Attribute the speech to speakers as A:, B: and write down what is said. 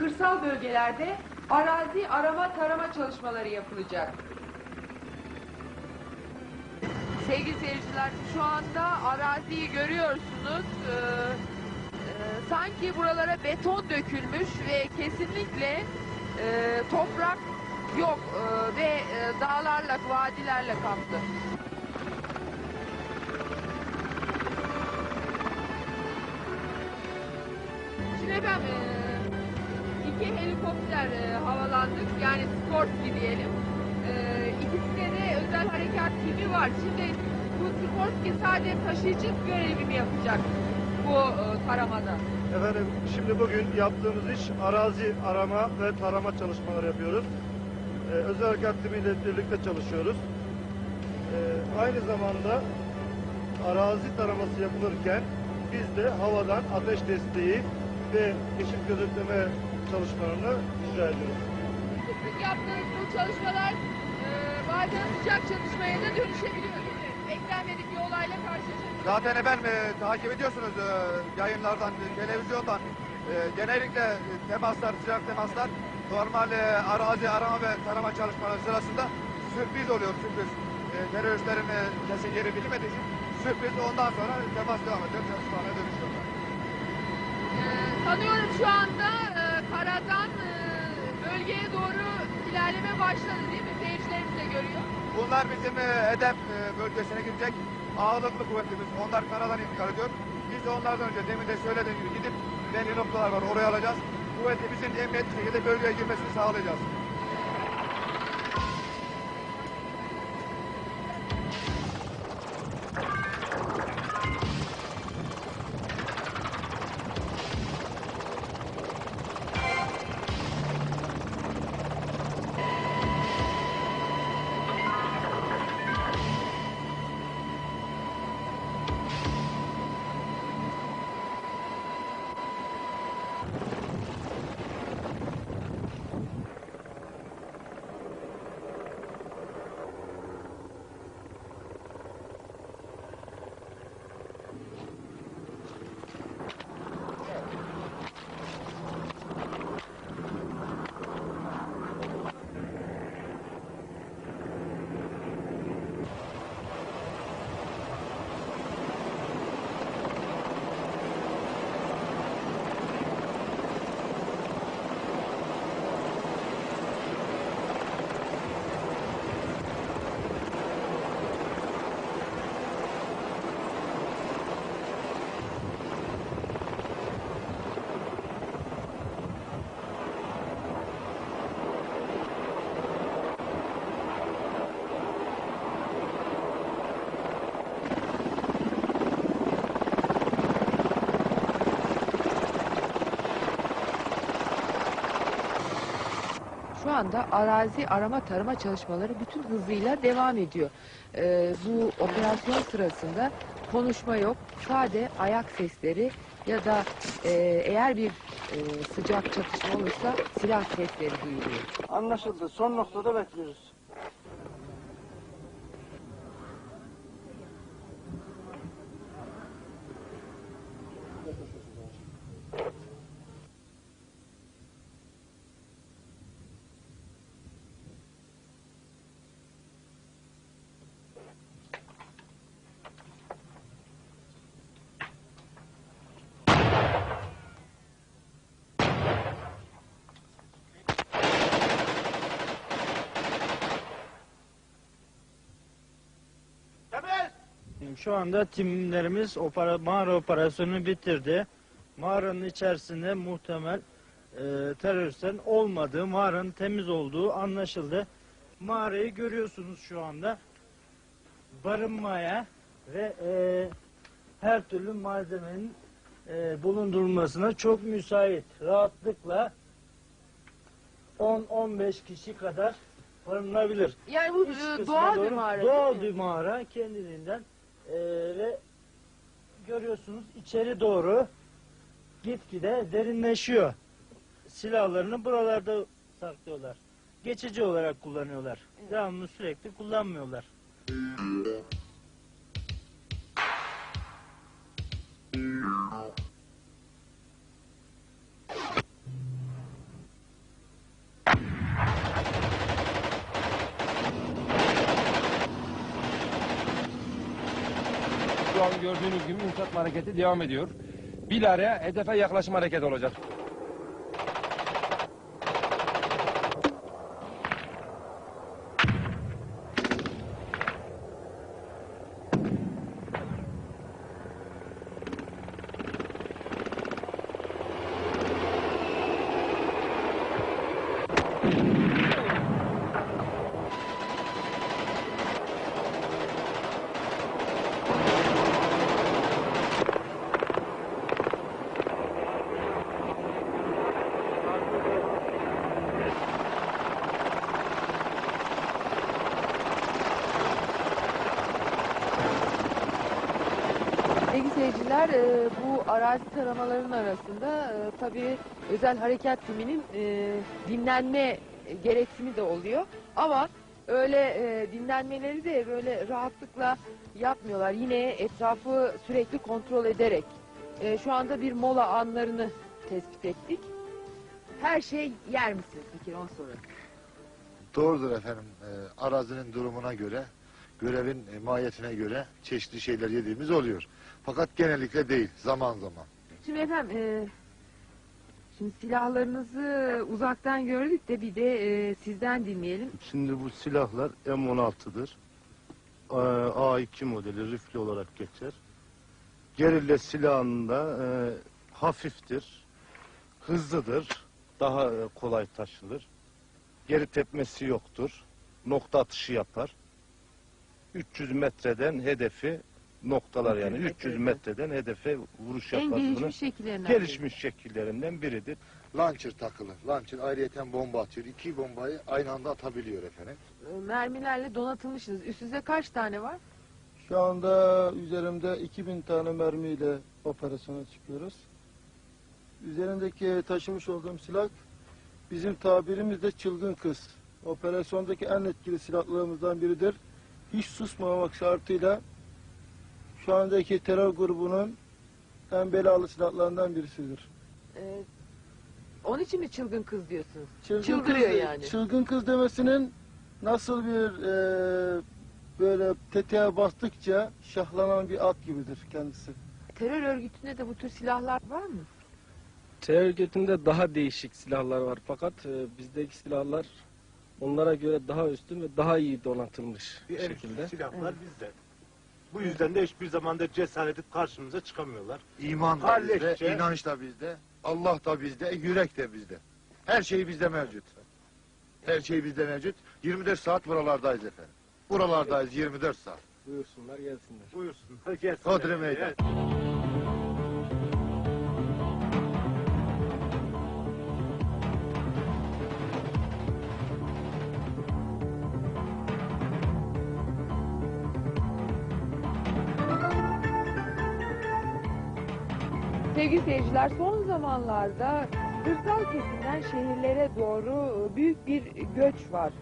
A: kırsal bölgelerde arazi arama tarama çalışmaları yapılacak. Sevgili seyirciler şu anda araziyi görüyorsunuz. Ee, e, sanki buralara beton dökülmüş ve kesinlikle e, toprak yok e, ve e, dağlarla, vadilerle kaplı. Şimdi efendim iki helikopter e, havalandık yani Skorsky diyelim. E, ikisinde de özel harekat timi var. Şimdi bu Skorsky sadece taşıyıcı görevi mi yapacak bu e, taramada?
B: Efendim şimdi bugün yaptığımız iş arazi arama ve tarama çalışmaları yapıyoruz. Ee, özel harekat timiyle birlikte çalışıyoruz. Ee, aynı zamanda arazi taraması yapılırken biz de havadan ateş desteği ve keşif gözetleme çalışmalarını icra ediyoruz.
A: Sizin yaptığınız bu çalışmalar e, bazen sıcak çalışmaya da dönüşebiliyor. değil mi? Beklenmedik bir olayla karşılaşabiliyoruz.
C: Zaten efendim e, takip ediyorsunuz e, yayınlardan, e, televizyondan. E, genellikle e, temaslar, sıcak temaslar normal e, arazi arama ve tarama çalışmaları sırasında sürpriz oluyor, sürpriz. E, teröristlerin e, kesin yeri bilinmediği için sürpriz ondan sonra temas devam ediyor, çalışmalara dönüşüyorlar.
A: Ee, sanıyorum şu anda e, karadan e, bölgeye doğru ilerleme başladı değil mi? Seyircilerimiz de görüyor.
C: Bunlar bizim e, hedef e, bölgesine gidecek ağırlıklı kuvvetimiz. Onlar karadan intikal ediyor. Biz de onlardan önce demin de söylediğim gibi gidip belli noktalar var oraya alacağız. Kuvvetimizin emniyetli şekilde bölgeye girmesini sağlayacağız.
A: Anda arazi arama tarama çalışmaları bütün hızıyla devam ediyor. Ee, bu operasyon sırasında konuşma yok. Sade ayak sesleri ya da e, eğer bir e, sıcak çatışma olursa silah sesleri duyuluyor.
D: Anlaşıldı. Son noktada bekliyoruz. Şu anda timlerimiz opera, mağara operasyonunu bitirdi. Mağaranın içerisinde muhtemel e, teröristlerin olmadığı, mağaranın temiz olduğu anlaşıldı. Mağarayı görüyorsunuz şu anda. Barınmaya ve e, her türlü malzemenin e, bulundurulmasına çok müsait. Rahatlıkla 10-15 kişi kadar barınabilir.
A: Yani bu e, doğal bir mağara.
D: Doğal bir mağara kendiliğinden Ee, ve görüyorsunuz içeri doğru gitgide derinleşiyor. Silahlarını buralarda saklıyorlar. Geçici olarak kullanıyorlar. Devamlı sürekli kullanmıyorlar.
E: An gördüğünüz gibi yumuşatma hareketi devam ediyor. Bilare hedefe yaklaşma hareketi olacak.
A: Sevgili seyirciler e, bu arazi taramalarının arasında e, tabii özel harekat timinin e, dinlenme gereksimi de oluyor. Ama öyle dinlenmeleri de böyle rahatlıkla yapmıyorlar. Yine etrafı sürekli kontrol ederek. E, şu anda bir mola anlarını tespit ettik. Her şey yer misiniz kere onu sorayım.
F: Doğrudur efendim. Arazinin durumuna göre, görevin e, mahiyetine göre çeşitli şeyler yediğimiz oluyor. Fakat genellikle değil, zaman zaman.
A: Şimdi efendim e, şimdi silahlarınızı uzaktan gördük de bir de e, sizden dinleyelim.
G: Şimdi bu silahlar M16'dır. Ee, A2 modeli rifle olarak geçer. Gerilla silahında e, hafiftir, hızlıdır, daha e, kolay taşınır. Geri tepmesi yoktur, nokta atışı yapar. 300 metreden hedefi noktalar yani 300 metreden hedefe vuruş
A: En
G: bunu.
A: gelişmiş şekillerinden. biri.
G: Gelişmiş şekillerinden biridir.
F: Launcher takılı. Launcher ayrıyeten bomba atıyor. İki bombayı aynı anda atabiliyor efendim.
A: E, Mermilerle donatılmışsınız. Üstünüzde kaç tane var?
H: Şu anda üzerimde 2000 tane mermiyle operasyona çıkıyoruz. Üzerimdeki taşımış olduğum silah bizim tabirimizde çılgın kız. Operasyondaki en etkili silahlarımızdan biridir. Hiç susmamak şartıyla şu andaki terör grubunun en belalı silahlarından birisidir.
A: E, onun için mi çılgın kız diyorsunuz?
H: Çılgın
A: Çıldırıyor
H: kız,
A: yani.
H: Çılgın kız demesinin nasıl bir e, böyle tetiğe bastıkça şahlanan bir at gibidir kendisi.
A: Terör örgütünde de bu tür silahlar var mı?
I: Terör örgütünde daha değişik silahlar var fakat e, bizdeki silahlar onlara göre daha üstün ve daha iyi donatılmış bir şekilde.
G: silahlar bizde. Bu yüzden de hiçbir zaman da cesaret edip karşımıza çıkamıyorlar.
F: İman da bizde, inanç da bizde, Allah da bizde, yürek de bizde. Her şey bizde mevcut. Her şey bizde mevcut. 24 saat buralardayız efendim. Buralardayız 24 saat.
I: Buyursunlar gelsinler.
G: Buyursunlar gelsinler.
F: Hodri meydan.
G: Evet.
A: Sevgili seyirciler son zamanlarda kırsal kesimden şehirlere doğru büyük bir göç var.